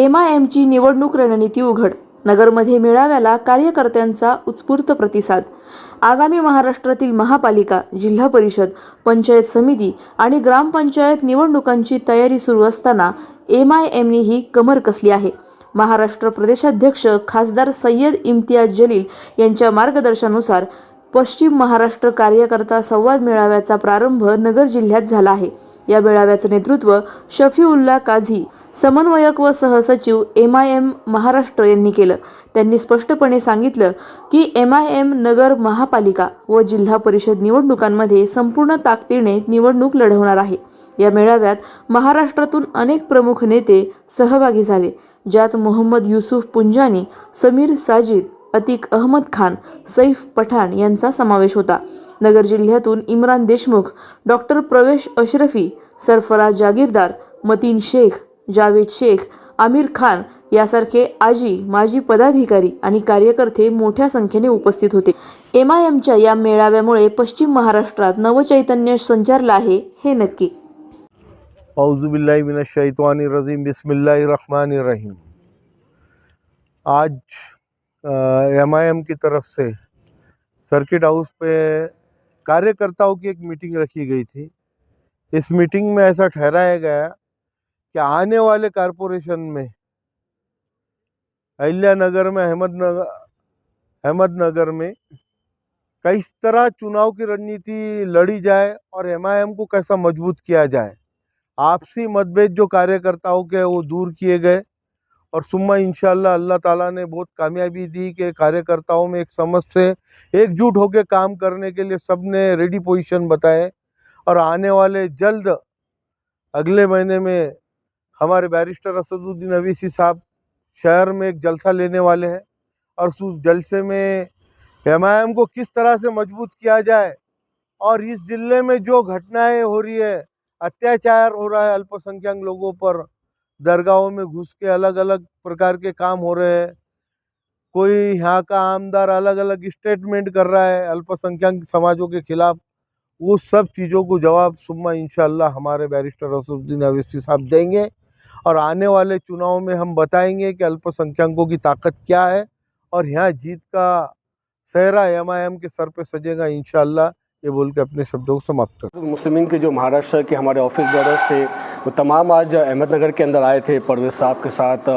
M I एमची निवडणूक रणनीती उघड. नगरमध्ये मेळाव्याला कार्यकर्त्यांचा उत्स्फूर्त प्रतिसाद. आगामी महाराष्ट्रातील महापालिका जिल्हा परिषद पंचायत समिती आणि ग्रामपंचायत निवडणुकांची तयारी सुरू असताना एम आय एमनीही कमर कसली आहे? महाराष्ट्र प्रदेशाध्यक्ष खासदार सय्यद इम्तियाज जलील यांच्या मार्गदर्शनानुसार पश्चिम महाराष्ट्र कार्यकर्ता संवाद मेळाव्याचा प्रारंभ नगर जिल्ह्यात झाला आहे. या मेळाव्याचं नेतृत्व शफीउल्ला काझी समन्वयक व सहसचिव एम आय एम महाराष्ट्र यांनी केलं. त्यांनी स्पष्टपणे सांगितलं की एम आय एम नगर महापालिका व जिल्हा परिषद निवडणुकांमध्ये संपूर्ण ताकदीने निवडणूक लढवणार आहे. या मेळाव्यात महाराष्ट्रातून अनेक प्रमुख नेते सहभागी झाले ज्यात मोहम्मद युसुफ पुंजानी समीर साजिद अतिक अहमद खान सैफ पठाण यांचा समावेश होता. नगर जिल्ह्यातून इम्रान देशमुख डॉक्टर प्रवेश अशरफी सरफराज जागीरदार मतीन शेख जावेद शेख आमिर खान यासारखे आजी माजी पदाधिकारी आणि कार्यकर्ते मोठ्या संख्येने उपस्थित होते. एम आय एमच्या या मेळाव्यामुळे पश्चिम महाराष्ट्रात नवचैतन्य संचारलं आहे हे नक्की. अउज़ुबिल्लिमिनशैतवानिर्रजीम रहीम. आज एम आई एम की तरफ से सर्किट हाउस पे कार्यकर्ताओं की एक मीटिंग रखी गई थी। इस मीटिंग में ऐसा ठहराया गया कि आने वाले कारपोरेशन में अहिल्यानगर में, अहमदनगर अहमदनगर में किस तरह चुनाव की रणनीति लड़ी जाए और एमआईएम को कैसा मज़बूत किया जाए, आपसी मतभेद जो कार्यकर्ताओं के वो दूर किए गए। और सुम्मा इंशाल्लाह अल्लाह ताला ने बहुत कामयाबी दी कि कार्यकर्ताओं में एक समझ से एकजुट होकर काम करने के लिए सबने रेडी पोजीशन बताए। और आने वाले जल्द अगले महीने में हमारे बैरिस्टर असदुद्दीन अवीसी साहब शहर में एक जलसा लेने वाले हैं। और उस जलसे में एमआईएम को किस तरह से मज़बूत किया जाए और इस ज़िले में जो घटनाएँ हो रही है, अत्याचार हो रहा है अल्पसंख्यक लोगों पर दरगाहों में घुस के अलग अलग प्रकार के काम हो रहे हैं। कोई यहाँ का आमदार अलग अलग स्टेटमेंट कर रहा है अल्पसंख्यक समाजों के खिलाफ, वो सब चीज़ों को जवाब सुम्मा इंशाल्लाह हमारे बैरिस्टर रसूद्दीन अवैसी साहब देंगे और आने वाले चुनाव में हम बताएँगे कि अल्पसंख्यकों की ताकत क्या है और यहाँ जीत का सहरा एम के सर पे सजेगा इंशाल्लाह। ये बोल के अपने शब्दों को समाप्त कर मुस्लिमीन के जो महाराष्ट्र के हमारे ऑफ़िस बेरर्स थे, वो तमाम आज अहमदनगर के अंदर आए थे, परवेज साहब के साथ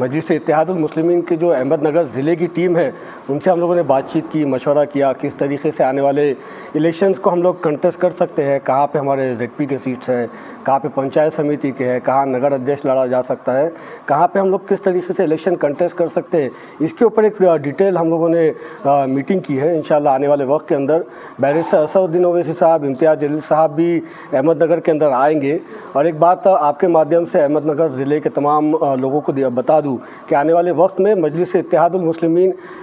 मजलिस इतिहादुल मुस्लिमीन के जो अहमदनगर ज़िले की टीम है, उनसे हम लोगों ने बातचीत की, मशवरा किया, किस तरीके से आने वाले इलेक्शंस को हम लोग कंटेस्ट कर सकते हैं, कहाँ पे हमारे जेड के सीट्स हैं, कहाँ पे पंचायत समिति के हैं, कहाँ नगर अध्यक्ष लड़ा जा सकता है, कहाँ पर हम लोग किस तरीके से इलेक्शन कंटेस्ट कर सकते हैं। इसके ऊपर एक डिटेल हम लोगों ने मीटिंग की है, इंशाल्लाह आने वाले वक्त के अंदर। बैरिस्टर असदुद्दीन ओवैसी साहब इम्तियाज़ जलील साहब भी अहमदनगर के अंदर आएँगे। और एक बात आपके माध्यम से अहमदनगर ज़िले के तमाम लोगों को बता दूँ कि आने वाले वक्त में मजलिस इतिहादुल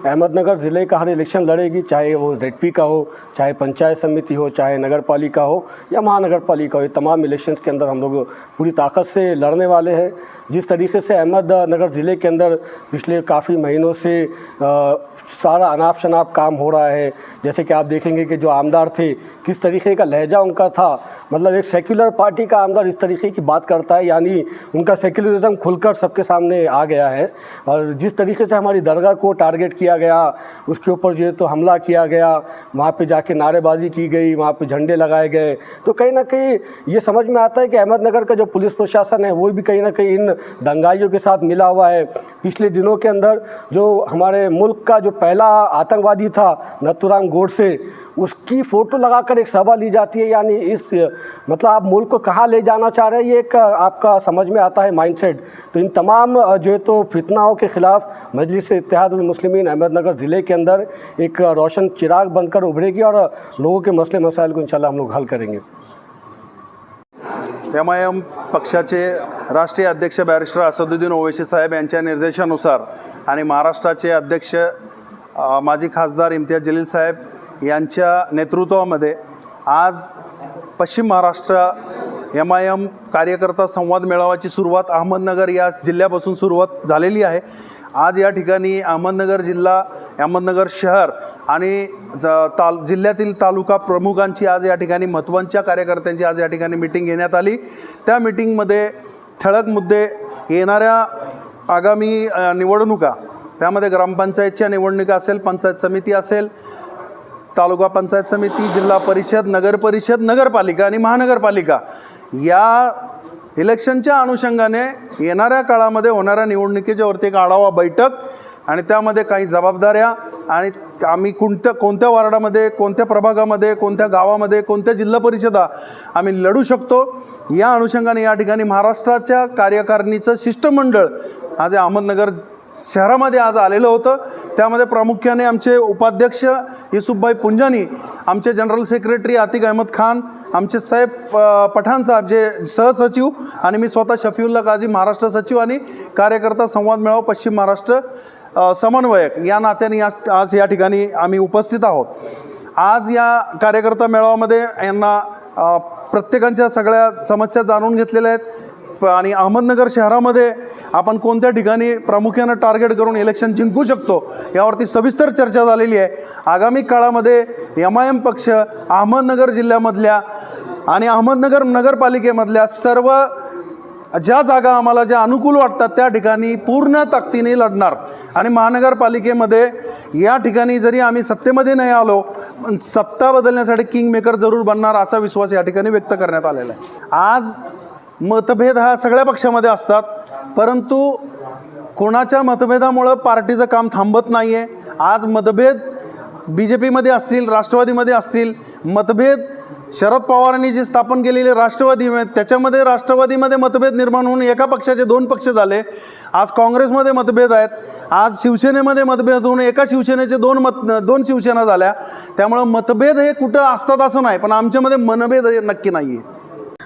अहमदनगर ज़िले का हर इलेक्शन लड़ेगी चाहे वो जेड का हो चाहे पंचायत समिति हो चाहे नगर पालिका हो या महानगर पालिका हो। ये तमाम इलेक्शंस के अंदर हम लोग पूरी ताकत से लड़ने वाले हैं। जिस तरीके से अहमदनगर ज़िले के अंदर पिछले काफ़ी महीनों से अ, सारा अनाप शनाप काम हो रहा है। जैसे कि आप देखेंगे कि जो आमदार थे, किस तरीके का लहजा उनका था। मतलब एक सेक्युलर पार्टी का आमदार इस तरीके की बात करता है, यानी उनका सेक्युलरिज्म खुलकर सबके सामने आ गया है। और जिस तरीके से हमारी दरगाह को टारगेट किया गया, उसके ऊपर जो है तो हमला किया गया, वहाँ पे जाके नारेबाजी की गई, वहाँ पे झंडे लगाए गए। तो कहीं ना कहीं ये समझ में आता है कि अहमदनगर का जो पुलिस प्रशासन है, वो भी कहीं ना कहीं इन दंगाइयों के साथ मिला हुआ है। पिछले दिनों के अंदर जो हमारे मुल्क का जो पहला आतंकवादी था, नथुराम गोडसे उसकी फ़ोटो लगाकर एक सभा ली जाती है, यानी इस मतलब आप मुल्क को कहाँ ले जाना चाह रहे हैं, ये एक आपका समझ में आता है माइंडसेट तो इन तमाम, जो है तो फितनाओं के ख़िलाफ़ मजलिस इतिहादुल मुस्लिमीन अहमदनगर ज़िले के अंदर एक रोशन चिराग बनकर उभरेगी और लोगों के मसले मसाइल को इंशाल्लाह हम लोग हल करेंगे। एम आय एम पक्षाचे राष्ट्रीय अध्यक्ष बॅरिस्टर असदुद्दीन ओवैसी साहेब यांच्या निर्देशानुसार आणि महाराष्ट्राचे अध्यक्ष माजी खासदार इम्तियाज़ जलील साहेब यांच्या नेतृत्वामध्ये आज पश्चिम महाराष्ट्र एम आय एम कार्यकर्ता संवाद मेळाव्याची सुरुवात अहमदनगर या जिल्ह्यापासून सुरुवात झालेली आहे. आज या ठिकाणी अहमदनगर जिल्हा अहमदनगर शहर आणि ज- ताल जिल्ह्यातील तालुका प्रमुखांची आज या ठिकाणी महत्त्वांच्या कार्यकर्त्यांची आज या ठिकाणी मिटिंग घेण्यात आली. त्या मिटिंगमध्ये ठळक मुद्दे येणाऱ्या आगामी निवडणुका त्यामध्ये ग्रामपंचायतच्या निवडणुका असेल पंचायत समिती असेल तालुका पंचायत समिती जिल्हा परिषद नगर परिषद नगरपालिका आणि महानगरपालिका या इलेक्शनच्या अनुषंगाने येणाऱ्या काळामध्ये होणाऱ्या निवडणुकीच्या वरती एक आढावा बैठक आणि त्यामध्ये काही जबाबदाऱ्या आणि आम्ही कोणत्या कोणत्या वार्डामध्ये कोणत्या प्रभागामध्ये कोणत्या गावामध्ये कोणत्या जिल्हा परिषदा आम्ही लढू शकतो. या अनुषंगाने या ठिकाणी महाराष्ट्राच्या कार्यकारिणीचं शिष्टमंडळ आज अहमदनगर शहरामध्ये आज आलेलं होतं. त्यामध्ये प्रामुख्याने आमचे उपाध्यक्ष युसुफभाई पुंजानी आमचे जनरल सेक्रेटरी आतिक अहमद खान आमचे सैफ पठाण साहेब जे सहसचिव आणि मी स्वतः शफीउल्ला काझी महाराष्ट्र सचिव आणि कार्यकर्ता संवाद मेळावा पश्चिम महाराष्ट्र समन्वयक. या नात्याने आज आज या ठिकाणी आम्ही उपस्थित आहोत. आज या कार्यकर्ता मेळाव्यामध्ये यांना प्रत्येकांच्या सगळ्या समस्या जाणून घेतलेल्या आहेत. आणि अहमदनगर शहरामध्ये आपण कोणत्या ठिकाणी प्रामुख्यानं टार्गेट करून इलेक्शन जिंकू शकतो यावरती सविस्तर चर्चा झालेली आहे. आगामी काळामध्ये एम आय एम पक्ष अहमदनगर जिल्ह्यामधल्या आणि अहमदनगर नगरपालिकेमधल्या सर्व ज्या जागा आम्हाला ज्या अनुकूल वाटतात त्या ठिकाणी पूर्ण ताकदीने लढणार. आणि महानगरपालिकेमध्ये या ठिकाणी जरी आम्ही सत्तेमध्ये नाही आलो पण सत्ता बदलण्यासाठी किंग मेकर जरूर बनणार असा विश्वास या ठिकाणी व्यक्त करण्यात आलेला आहे. आज मतभेद हा सगळ्या पक्षामध्ये असतात. परंतु कोणाच्या मतभेदामुळं पार्टीचं काम थांबत नाही आहे आज मतभेद बी जे पीमध्ये असतील राष्ट्रवादीमध्ये असतील मतभेद शरद पवारांनी जे स्थापन केलेले राष्ट्रवादी त्याच्यामध्ये राष्ट्रवादीमध्ये मतभेद निर्माण होऊन एका पक्षाचे दोन पक्ष झाले. आज काँग्रेसमध्ये मतभेद आहेत. आज शिवसेनेमध्ये मतभेद होऊन एका शिवसेनेचे दोन मत दोन शिवसेना झाल्या. त्यामुळं मतभेद हे कुठं असतात असं नाही पण आमच्यामध्ये मनभेद हे नक्की नाही आहे